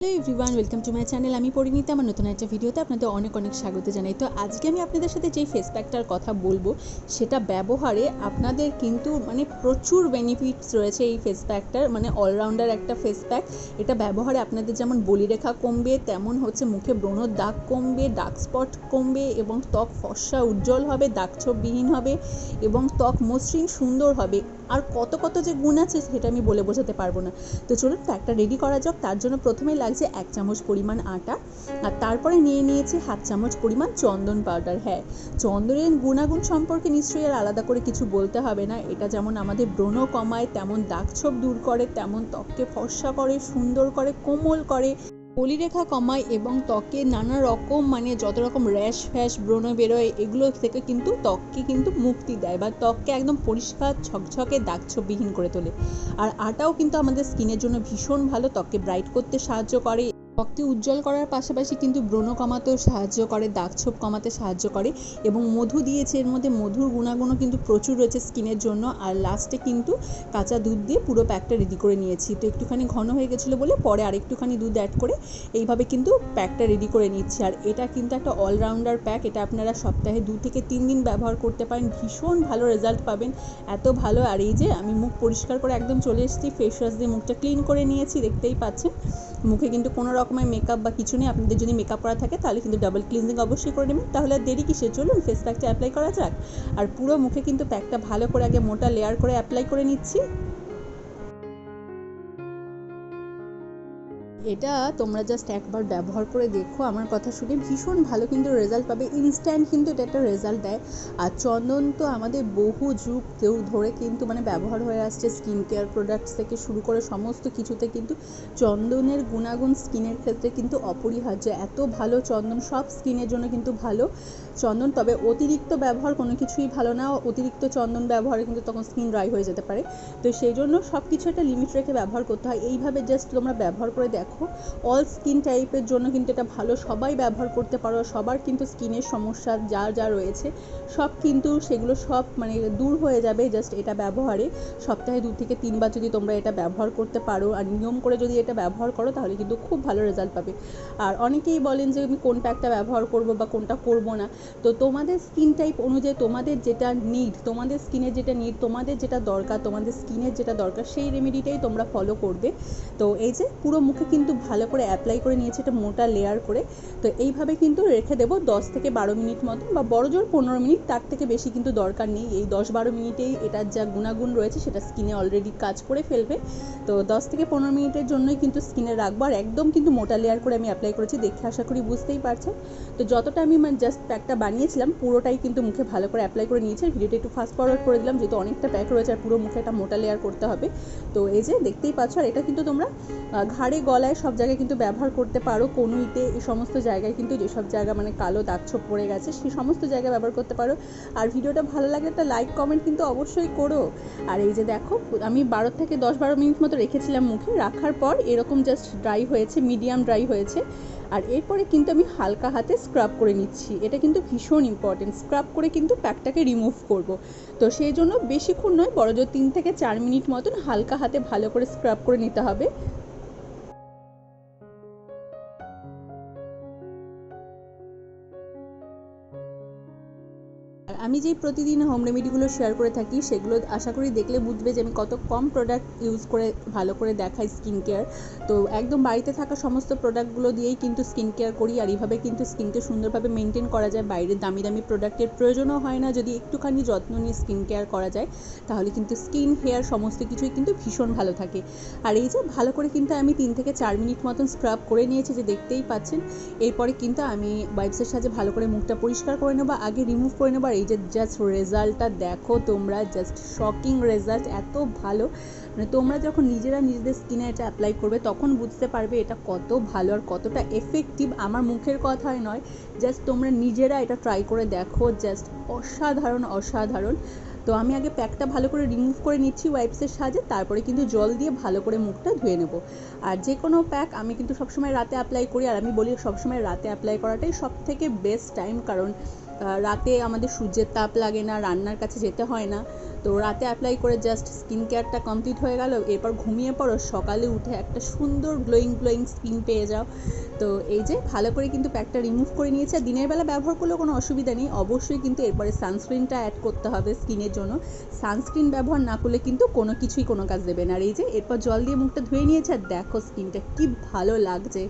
Hello everyone welcome to my channel আমি পরিণীতা, আমার নতুন একটা ভিডিওতে আপনাদের অনেক অনেক স্বাগত জানাই। তো আজকে আমি আপনাদের সাথে যেই ফেস প্যাকটার কথা বলব, সেটা ব্যবহারে আপনাদের কিন্তু মানে প্রচুর বেনিফিটস রয়েছে এই ফেস প্যাকটার মানে অলরাউন্ডার একটা ফেস প্যাক এটা ব্যবহারে আপনাদের যেমন বলিরেখা কমবে, তেমন হচ্ছে মুখে ব্রণর দাগ কমবে ডার্ক স্পট কমবে এবং ত্বক ফর্সা উজ্জ্বল হবে দাগছোপবিহীন হবে এবং ত্বক মসৃণ সুন্দর হবে। আর কত কত যে গুণ আছে, সেটা আমি বলে বোঝাতে পারব না। তো চলুন প্যাকটা রেডি করা যাক। তার জন্য প্রথমে লাগছে এক চামচ পরিমাণ আটা আর তারপরে নিয়ে নিয়েছি হাফ চামচ পরিমাণ চন্দন পাউডার। হ্যাঁ চন্দনের গুণাগুণ সম্পর্কে নিশ্চয়ই আর আলাদা করে কিছু বলতে হবে না। এটা যেমন আমাদের ব্রণ কমায়, তেমন দাগছোপ দূর করে, তেমন ত্বককে ফর্সা করে, সুন্দর করে, কোমল করে। বলিরেখা কমায় এবং ত্বকে নানা রকম মানে যত রকম র্যাশ ফ্যাশ ব্রণ বেরোয়, এগুলো থেকে কিন্তু ত্বককে কিন্তু মুক্তি দেয় বা ত্বককে একদম পরিষ্কার ঝকঝকে দাগছোপবিহীন করে তোলে। আর আটাও কিন্তু আমাদের স্কিনের জন্য ভীষণ ভালো, ত্বককে ব্রাইট করতে সাহায্য করে ত্বককে উজ্জ্বল করার পাশাপাশি কিন্তু ব্রণ কমাতেও সাহায্য করে, দাগছোপ কমাতে সাহায্য করে এবং মধু দিয়েছে। এর মধ্যে মধুর গুণাগুণও কিন্তু প্রচুর রয়েছে স্কিনের জন্য আর লাস্টে কিন্তু কাঁচা দুধ দিয়ে পুরো প্যাকটা রেডি করে নিয়েছি। তো একটুখানি ঘন হয়ে গেছিল বলে পরে আরেকটুখানি দুধ অ্যাড করে এইভাবে কিন্তু প্যাকটা রেডি করে নিচ্ছি। আর এটা কিন্তু একটা অলরাউন্ডার প্যাক এটা আপনারা সপ্তাহে দু থেকে তিন দিন ব্যবহার করতে পারেন। ভীষণ ভালো রেজাল্ট পাবেন, এত ভালো। আর এই যে আমি মুখ পরিষ্কার করে একদম চলে এসেছি ফেস ওয়াশ দিয়ে মুখটা ক্লিন করে নিয়েছি, দেখতেই পাচ্ছেন। মুখে কিন্তু কোনো রকমের মেকআপ বা কিছু নেই। আপনাদের যদি মেকআপ করা থাকে, তাহলে কিন্তু ডাবল ক্লিনজিং অবশ্যই করে নেবেন। তাহলে আর দেরি কিসে চলুন ফেস প্যাকটা অ্যাপ্লাই করা যাক। আর পুরো মুখে কিন্তু প্যাকটা ভালো করে আগে মোটা লেয়ার করে অ্যাপ্লাই করে নিচ্ছি। এটা তোমরা জাস্ট একবার ব্যবহার করে দেখো। আমার কথা শুনে ভীষণ ভালো কিন্তু রেজাল্ট পাবে। ইনস্ট্যান্ট কিন্তু এটা একটা রেজাল্ট দেয়। আর চন্দন তো আমাদের বহু যুগ কেউ ধরে কিন্তু মানে ব্যবহার হয়ে আসছে স্কিন কেয়ার প্রোডাক্টস থেকে শুরু করে সমস্ত কিছুতে কিন্তু চন্দনের গুণাগুণ স্কিনের ক্ষেত্রে কিন্তু অপরিহার্য। এত ভালো চন্দন, সব স্কিনের জন্য কিন্তু ভালো চন্দন, তবে অতিরিক্ত ব্যবহার কোনো কিছুই ভালো না। অতিরিক্ত চন্দন ব্যবহারে কিন্তু তখন স্কিন ড্রাই হয়ে যেতে পারে। তো সেই জন্য সব কিছু একটা লিমিট রেখে ব্যবহার করতে হয়। এইভাবে জাস্ট তোমরা ব্যবহার করে দেখো। অল স্কিন টাইপের জন্য কিন্তু এটা ভালো। সবাই ব্যবহার করতে পারো, সবার কিন্তু স্কিনের সমস্যা যা যা রয়েছে, সব কিন্তু সেগুলো সব মানে দূর হয়ে যাবে জাস্ট এটা ব্যবহারে। সপ্তাহে দু থেকে তিনবার যদি তোমরা এটা ব্যবহার করতে পারো আর নিয়ম করে যদি এটা ব্যবহার করো, তাহলে কিন্তু খুব ভালো রেজাল্ট পাবে। আর অনেকেই বলেন যে, আমি কোন প্যাকটা ব্যবহার করব বা কোনটা করব না? তো তোমাদের স্কিন টাইপ অনুযায়ী তোমাদের যেটা নিড তোমাদের স্কিনের যেটা নিড তোমাদের যেটা দরকার, তোমাদের স্কিনের যেটা দরকার, সেই রেমেডিটাই তোমরা ফলো করবে। তো এই যে পুরো মুখে কিন্তু ভালো করে অ্যাপ্লাই করে নিয়েছি এটা মোটা লেয়ার করে। তো এইভাবে কিন্তু রেখে দেবো দশ থেকে বারো মিনিট মতন বা বড় জোর পনেরো মিনিট, তার থেকে বেশি কিন্তু দরকার নেই। এই দশ বারো মিনিটেই এটার যা গুণাগুণ রয়েছে সেটা স্কিনে অলরেডি কাজ করে ফেলবে। তো দশ থেকে পনেরো মিনিটের জন্যই কিন্তু স্কিনে রাখব। আর একদম কিন্তু মোটা লেয়ার করে আমি অ্যাপ্লাই করেছি দেখে আশা করি বুঝতেই পারছেন। তো যতটা আমি মানে জাস্ট প্যাকটা বানিয়েছিলাম, পুরোটাই কিন্তু মুখে ভালো করে অ্যাপ্লাই করে নিয়েছি। ভিডিওটা একটু ফাস্ট ফরওয়ার্ড করে দিলাম, যেহেতু অনেকটা প্যাক রয়েছে আর পুরো মুখে একটা মোটা লেয়ার করতে হবে। তো এই যে দেখতেই পাচ্ছ, আর এটা কিন্তু তোমরা ঘাড়ে গলায় সব জায়গায় কিন্তু ব্যবহার করতে পারো, কনুইতে এই সমস্ত জায়গায় কিন্তু যেসব জায়গা মানে কালো দাগছোপ পড়ে গেছে, সেই সমস্ত জায়গায় ব্যবহার করতে পারো। আর ভিডিওটা ভালো লাগলে একটা লাইক কমেন্ট কিন্তু অবশ্যই করো। আর এই যে দেখো, আমি বারো থেকে দশ বারো মিনিট মতো রেখেছিলাম মুখে, রাখার পর এরকম জাস্ট ড্রাই হয়েছে মিডিয়াম ড্রাই হয়েছে। আর এরপরে কিন্তু আমি হালকা হাতে স্ক্রাব করে নিচ্ছি। এটা কিন্তু ভীষণ ইম্পর্টেন্ট স্ক্রাব করে কিন্তু প্যাকটাকে রিমুভ করব। তো সেই জন্য বেশিক্ষণ নয় বড় জোর তিন থেকে চার মিনিট মতন হালকা হাতে ভালো করে স্ক্রাব করে নিতে হবে। আমি যেই প্রতিদিন হোম রেমেডিগুলো শেয়ার করে থাকি, সেগুলো আশা করি দেখলে বুঝবে যে আমি কত কম প্রোডাক্ট ইউজ করে, ভালো করে দেখাই স্কিন কেয়ার তো একদম বাড়িতে থাকা সমস্ত প্রোডাক্টগুলো দিয়েই কিন্তু স্কিন কেয়ার করি, আর এইভাবে কিন্তু স্কিনকে সুন্দরভাবে মেনটেন করা যায়। বাইরের দামি দামি প্রোডাক্টের প্রয়োজনও হয় না, যদি একটুখানি যত্ন নিয়ে স্কিন কেয়ার করা যায়, তাহলে কিন্তু স্কিন হেয়ার সমস্ত কিছুই কিন্তু ভীষণ ভালো থাকে। আর এই যে ভালো করে কিন্তু আমি তিন থেকে চার মিনিট মতন স্ক্রাব করে নিয়েছি, যে দেখতেই পাচ্ছেন। এরপরে কিন্তু আমি ওয়াইপসের সাহায্যে ভালো করে মুখটা পরিষ্কার করে নেব, আগে রিমুভ করে নেব, আর এই যে জাস্ট রেজাল্টটা দেখো, তোমরা জাস্ট শকিং রেজাল্ট এত ভালো। মানে তোমরা যখন নিজেরা নিজেদের স্কিনে এটা অ্যাপ্লাই করবে, তখন বুঝতে পারবে এটা কত ভালো আর কতটা এফেক্টিভ আমার মুখের কথাই নয় জাস্ট তোমরা নিজেরা এটা ট্রাই করে দেখো জাস্ট অসাধারণ অসাধারণ। তো আমি আগে প্যাকটা ভালো করে রিমুভ করে নিচ্ছি ওয়াইপসের সাহায্যে, তারপরে কিন্তু জল দিয়ে ভালো করে মুখটা ধুয়ে নেব। আর যে কোনো প্যাক আমি কিন্তু সবসময় রাতে অ্যাপ্লাই করি, আর আমি বলি সবসময় রাতে অ্যাপ্লাই করাটাই সব থেকে বেস্ট টাইম কারণ রাতে আমাদের সূর্যের তাপ লাগে না, রান্নার কাছে যেতে হয় না। তো রাতে অ্যাপ্লাই করে জাস্ট স্কিন কেয়ারটা কমপ্লিট হয়ে গেল, এরপর ঘুমিয়ে পড়ো, সকালে উঠে একটা সুন্দর গ্লোয়িং গ্লোয়িং স্কিন পেয়ে যাও। তো এই যে ভালো করে কিন্তু প্যাকটা রিমুভ করে নিয়েছে। আর দিনের বেলা ব্যবহার করলেও কোনো অসুবিধা নেই। অবশ্যই কিন্তু এরপরে সানস্ক্রিনটা অ্যাড করতে হবে স্কিনের জন্য। সানস্ক্রিন ব্যবহার না করলে কিন্তু কোনো কিছুই কোনো কাজ দেবে না। আর এই যে এরপর জল দিয়ে মুখটা ধুয়ে নিয়েছে, আর দেখো স্কিনটা কি ভালো লাগছে।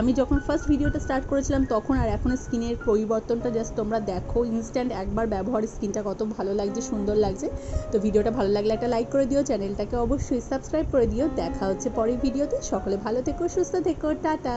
আমি যখন ফার্স্ট ভিডিওটা স্টার্ট করেছিলাম তখন আর এখন স্কিনের পরিবর্তনটা জাস্ট তোমরা দেখো। ইনস্ট্যান্ট একবার ব্যবহার, স্কিনটা কত ভালো লাগছে, সুন্দর লাগছে। তো ভিডিওটা ভালো লাগলে একটা লাইক করে দিও। চ্যানেলটাকে অবশ্যই সাবস্ক্রাইব করে দিও। দেখা হচ্ছে পরের ভিডিওতে সকলে ভালো থেকো, সুস্থ থেকো। টাটা!